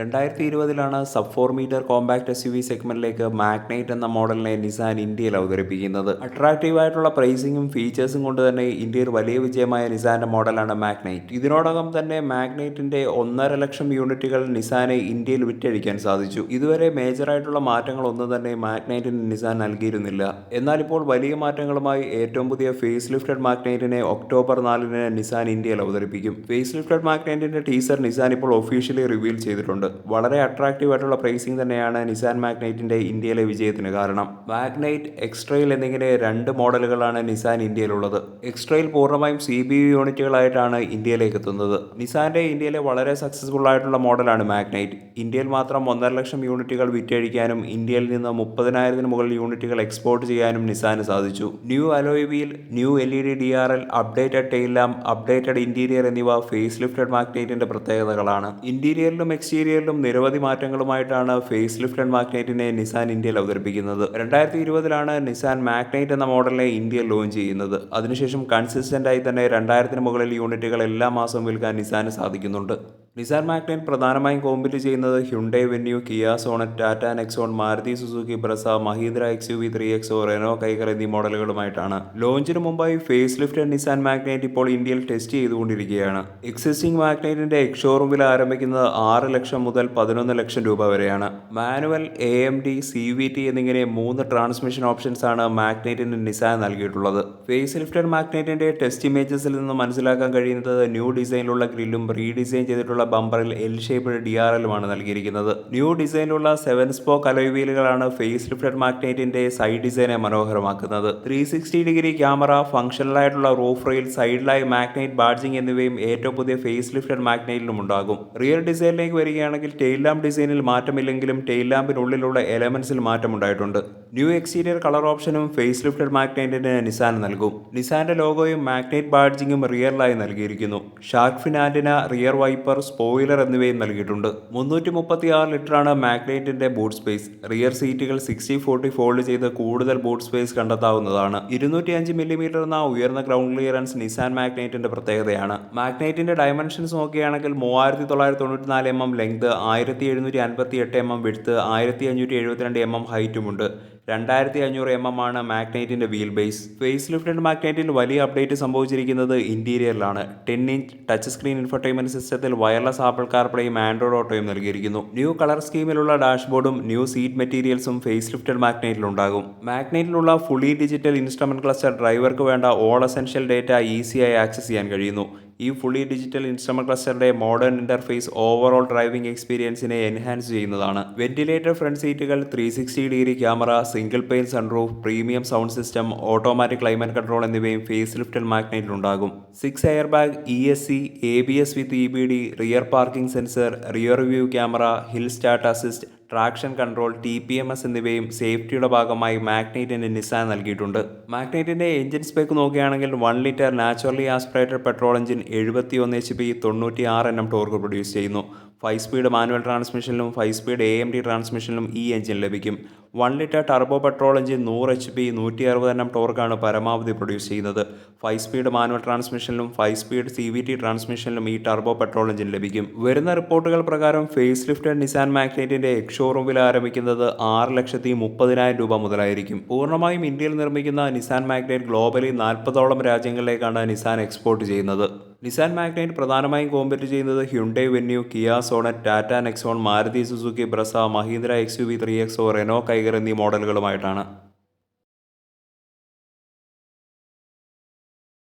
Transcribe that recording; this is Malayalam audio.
രണ്ടായിരത്തി ഇരുപതിലാണ് sub four metre compact S U V സെഗ്മെന്റിലേക്ക് Magnite എന്ന മോഡലിനെ നിസാൻ ഇന്ത്യയിൽ അവതരിപ്പിക്കുന്നത്. അട്രാക്റ്റീവ് ആയിട്ടുള്ള പ്രൈസിങ്ങും ഫീച്ചേഴ്സും കൊണ്ട് തന്നെ ഇന്ത്യയിൽ വലിയ വിജയമായ നിസാന്റെ മോഡലാണ് മാഗ്നൈറ്റ്. ഇതിനോടകം തന്നെ മാഗ്നൈറ്റിന്റെ ഒന്നര ലക്ഷം യൂണിറ്റുകൾ നിസാനെ ഇന്ത്യയിൽ വിറ്റഴിക്കാൻ സാധിച്ചു. ഇതുവരെ മേജറായിട്ടുള്ള മാറ്റങ്ങളൊന്നും തന്നെ മാഗ്നൈറ്റിന് നിസാൻ നൽകിയിരുന്നില്ല. എന്നാൽ ഇപ്പോൾ വലിയ മാറ്റങ്ങളുമായി ഏറ്റവും പുതിയ ഫേസ് ലിഫ്റ്റഡ് മാഗ്നൈറ്റിനെ ഒക്ടോബർ നാലിന് നിസാൻ ഇന്ത്യയിൽ അവതരിപ്പിക്കും. ഫേസ് ലിഫ്റ്റഡ് മാഗ്നൈറ്റിന്റെ ടീസർ നിസാൻ ഇപ്പോൾ ഒഫീഷ്യലി റിവീൽ ചെയ്തിട്ടുണ്ട്. വളരെ അട്രാക്റ്റീവ് ആയിട്ടുള്ള പ്രൈസിംഗ് തന്നെയാണ് നിസാൻ മാഗ്നൈറ്റിന്റെ ഇന്ത്യയിലെ വിജയത്തിന് കാരണം. മാഗ്നൈറ്റ് എക്സ്ട്രയിൽ എന്നിങ്ങനെ രണ്ട് മോഡലുകളാണ് നിസാൻ ഇന്ത്യയിലുള്ളത്. എക്സ്ട്രയിൽ പൂർണമായും സി ബി യു യൂണിറ്റുകളായിട്ടാണ് ഇന്ത്യയിലേക്ക് എത്തുന്നത്. നിസാന്റെ ഇന്ത്യയിലെ വളരെ സക്സസ്ഫുൾ ആയിട്ടുള്ള മോഡലാണ് മാഗ്നൈറ്റ് ഇന്ത്യയിൽ മാത്രം ഒന്നര ലക്ഷം യൂണിറ്റുകൾ വിറ്റഴിക്കാനും ഇന്ത്യയിൽ നിന്ന് മുപ്പതിനായിരത്തിന് മുകളിൽ യൂണിറ്റുകൾ എക്സ്പോർട്ട് ചെയ്യാനും നിസാന് സാധിച്ചു. New alloy wheel new L E D D R L updated tail lamp updated interior എന്നിവ ഫേസ് ലിഫ്റ്റഡ് മാഗ്നൈറ്റിന്റെ പ്രത്യേകതകളാണ് ഇന്റീരിയറിലും എക്സ്റ്റീരിയറിലും നിരവധി മാറ്റങ്ങളുമായിട്ടാണ് ഫേസ് ലിഫ്റ്റഡ് മാഗ്നൈറ്റിനെ നിസാൻ ഇന്ത്യയിൽ അവതരിപ്പിക്കുന്നത്. രണ്ടായിരത്തി ഇരുപതിലാണ് നിസാൻ മാഗ്നൈറ്റ് എന്ന മോഡലിനെ ഇന്ത്യയിൽ ലോഞ്ച് ചെയ്യുന്നത്. അതിനുശേഷം കൺസിസ്റ്റന്റ് ആയി തന്നെ രണ്ടായിരത്തിന് മുകളിൽ യൂണിറ്റുകൾ എല്ലാ മാസവും വിൽക്കാൻ നിസാന് സാധിക്കുന്നുണ്ട്. നിസാൻ മാഗ്നൈറ്റ് പ്രധാനമായും കോമ്പറ്റ് ചെയ്യുന്നത് Hyundai Venue Kia Sonet Tata Nexon Maruti Suzuki Brezza Mahindra X U V three XO Renault Kiger എന്നീ മോഡലുകളുമായിട്ടാണ്. ലോഞ്ചിന് മുമ്പായി ഫേസ് ലിഫ്റ്റ് നിസാൻ മാഗ്നൈറ്റ് ഇപ്പോൾ ഇന്ത്യയിൽ ടെസ്റ്റ് ചെയ്തുകൊണ്ടിരിക്കുകയാണ്. എക്സിസ്റ്റിംഗ് മാഗ്നൈറ്റിന്റെ എക്സ്ഷോറൂം വില ആരംഭിക്കുന്നത് ആറ് ലക്ഷം മുതൽ പതിനൊന്ന് ലക്ഷം രൂപ വരെയാണ്. Manual A M T C V T എന്നിങ്ങനെ മൂന്ന് ട്രാൻസ്മിഷൻ ഓപ്ഷൻസ് ആണ് മാഗ്നൈറ്റിന് നിസാൻ നൽകിയിട്ടുള്ളത്. ഫേസ് ലിഫ്റ്റഡ് മാഗ്നൈറ്റിന്റെ ടെസ്റ്റ് ഇമേജസിൽ നിന്ന് മനസ്സിലാക്കാൻ കഴിയുന്നത് ന്യൂ ഡിസൈനിലുള്ള ഗ്രില്ലും റീഡിസൈൻ ചെയ്തിട്ടുള്ള ബമ്പറിൽ എൽ ഷേപ്പ്ഡ് ഡി ആർ എല്ലുമാണ് നൽകിയിരിക്കുന്നത്. ന്യൂ ഡിസൈനിലുള്ള സെവൻ സ്പോക്ക് അലോയ് വീലുകളാണ് ഫേസ് ലിഫ്റ്റഡ് മാഗ്നൈറ്റിന്റെ സൈഡ് ഡിസൈനെ മനോഹരമാക്കുന്നത്. Three sixty degree camera functional ആയിട്ടുള്ള റൂഫ് റെയിൽ സൈഡിലായി മാഗ്നൈറ്റ് ബാഡ്ജിംഗ് എന്നിവയും ഏറ്റവും പുതിയ ഫേസ് ലിഫ്റ്റഡ് മാഗ്നൈറ്റിലും ഉണ്ടാകും. റിയർ ഡിസൈനിലേക്ക് വരികയാണെങ്കിൽ ടെയിൽ ലാമ്പ് ഡിസൈനിൽ മാറ്റമില്ലെങ്കിലും ടെയിൽ ലാമ്പിനുള്ളിലുള്ള എലമെന്റ്സിൽ മാറ്റമുണ്ടായിട്ടുണ്ട്. ന്യൂ എക്സ്റ്റീരിയർ കളർ ഓപ്ഷനും ഫേസ് ലിഫ്റ്റഡ് മാഗ്നൈറ്റിന് നിസാൻ നൽകും. നിസാന്റെ ലോഗോയും മാഗ്നൈറ്റ് ബാഡ്ജിങ്ങും റിയറിലായി നൽകിയിരിക്കുന്നു. Shark fin antenna rear wiper spoiler എന്നിവയും നൽകിയിട്ടുണ്ട്. മുന്നൂറ്റി മുപ്പത്തി ആറ് ലിറ്ററാണ് മാഗ്നൈറ്റിന്റെ ബൂട്ട് സ്പേസ്. റിയർ സീറ്റുകൾ സിക്സ്റ്റി ഫോർട്ടി ഫോൾഡ് ചെയ്ത് കൂടുതൽ ബൂട്ട് സ്പേസ് കണ്ടെത്താവുന്നതാണ്. ഇരുന്നൂറ്റി അഞ്ച് മില്ലിമീറ്റർ എന്ന ഉയർന്ന ഗ്രൗണ്ട് ക്ലിയറൻസ് നിസാൻ മാഗ്നൈറ്റിന്റെ പ്രത്യേകതയാണ്. മാഗ്നൈറ്റിന്റെ ഡയമെൻഷൻസ് നോക്കുകയാണെങ്കിൽ മൂവായിരത്തി തൊള്ളായിരത്തി തൊണ്ണൂറ്റി നാല് എം എം ലെങ്ത് ആയിരത്തി എഴുന്നൂറ്റി അൻപത്തി എട്ട് എം എം വിടുത്ത് ആയിരത്തി അഞ്ഞൂറ്റി എഴുപത്തിരണ്ട് എം എം ഹൈറ്റുമുണ്ട്. രണ്ടായിരത്തി അഞ്ഞൂറ് എം എം ആണ് മാഗ്നൈറ്റിന്റെ വീൽ ബേസ് ഫേസ് ലിഫ്റ്റഡ് മാഗ്നൈറ്റിൽ വലിയ അപ്ഡേറ്റ് സംഭവിച്ചിരിക്കുന്നത് ഇന്റീരിയറിലാണ് ten inch touch screen infotainment സിസ്റ്റത്തിൽ വയർലെസ് ആപ്പിൾ കാർപ്ലേയും ആൻഡ്രോയിഡ് ഓട്ടോയും നൽകിയിരിക്കുന്നു. ന്യൂ കളർ സ്കീമിലുള്ള ഡാഷ്ബോർഡും ന്യൂ സീറ്റ് മെറ്റീരിയൽസും ഫേസ് ലിഫ്റ്റഡ് മാഗ്നൈറ്റിൽ ഉണ്ടാകും. മാഗ്നൈറ്റിലുള്ള ഫുള്ളി ഡിജിറ്റൽ ഇൻസ്ട്രുമെന്റ് ക്ലസ്റ്റർ ഡ്രൈവർക്ക് വേണ്ട ഓൾ എസെൻഷ്യൽ ഡേറ്റ ഈസിയായി ആക്സസ് ചെയ്യാൻ കഴിയുന്നു. ഈ ഫുള്ളി ഡിജിറ്റൽ ഇൻസ്ട്രുമെന്റ് ക്ലസ്റ്ററുടെ മോഡേൺ ഇന്റർഫേസ് ഓവറോൾ ഡ്രൈവിംഗ് എക്സ്പീരിയൻസിനെ എൻഹാൻസ് ചെയ്യുന്നതാണ്. വെന്റിലേറ്റർ ഫ്രണ്ട് സീറ്റുകൾ three sixty degree camera single pane sunroof premium sound system automatic climate control എന്നിവയും ഫേസ് ലിഫ്റ്റഡ് മാഗ്നറ്റിൽ ഉണ്ടാകും. Six air bag E S C A B S with E B D rear parking sensor rear view camera hill start assist traction control T P M S എന്നിവയും സേഫ്റ്റിയുടെ ഭാഗമായി മാഗ്നൈറ്റിന്റെ നിസാൻ നൽകിയിട്ടുണ്ട്. മാഗ്നൈറ്റിന്റെ എഞ്ചിൻ സ്പെക്ക് നോക്കുകയാണെങ്കിൽ one litre naturally aspirated petrol engine എഴുപത്തി ഒന്ന് എച്ച് പി തൊണ്ണൂറ്റി ആറ് എണ്ണം ടോർക്ക് പ്രൊഡ്യൂസ് ചെയ്യുന്നു. Five speed manual ട്രാൻസ്മിഷനിലും five speed A M D ട്രാൻസ്മിഷനിലും ഈ എഞ്ചിൻ ലഭിക്കും. One litre turbo petrol engine നൂറ് എച്ച് പി നൂറ്റി അറുപത് എണ്ണം ടോർക്കാണ് പരമാവധി പ്രൊഡ്യൂസ് ചെയ്യുന്നത്. Five speed manual ട്രാൻസ്മിഷനിലും five speed C V T ട്രാൻസ്മിഷനിലും ഈ ടർബോ പെട്രോൾ എഞ്ചിൻ ലഭിക്കും. വരുന്ന റിപ്പോർട്ടുകൾ പ്രകാരം ഫേസ് ലിഫ്റ്റ് നിസാൻ മാഗ്നേറ്റിന്റെ എക്സ്ഷോറൂം വില ആരംഭിക്കുന്നത് ആറ് ലക്ഷത്തി മുപ്പതിനായിരം രൂപ മുതലായിരിക്കും. പൂർണമായും ഇന്ത്യയിൽ നിർമ്മിക്കുന്ന നിസാൻ മാഗ്നേറ്റ് ഗ്ലോബലി നാൽപ്പതോളം രാജ്യങ്ങളിലേക്കാണ് നിസാൻ എക്സ്പോർട്ട് ചെയ്യുന്നത്. നിസാൻ മാഗ്നൈറ്റ് പ്രധാനമായും കോമ്പറ്റ് ചെയ്യുന്നത് Hyundai Venue Kia Sonet Tata Nexon Maruti Suzuki Brezza Mahindra X U V three XO Renault Kiger എന്നീ മോഡലുകളുമായിട്ടാണ്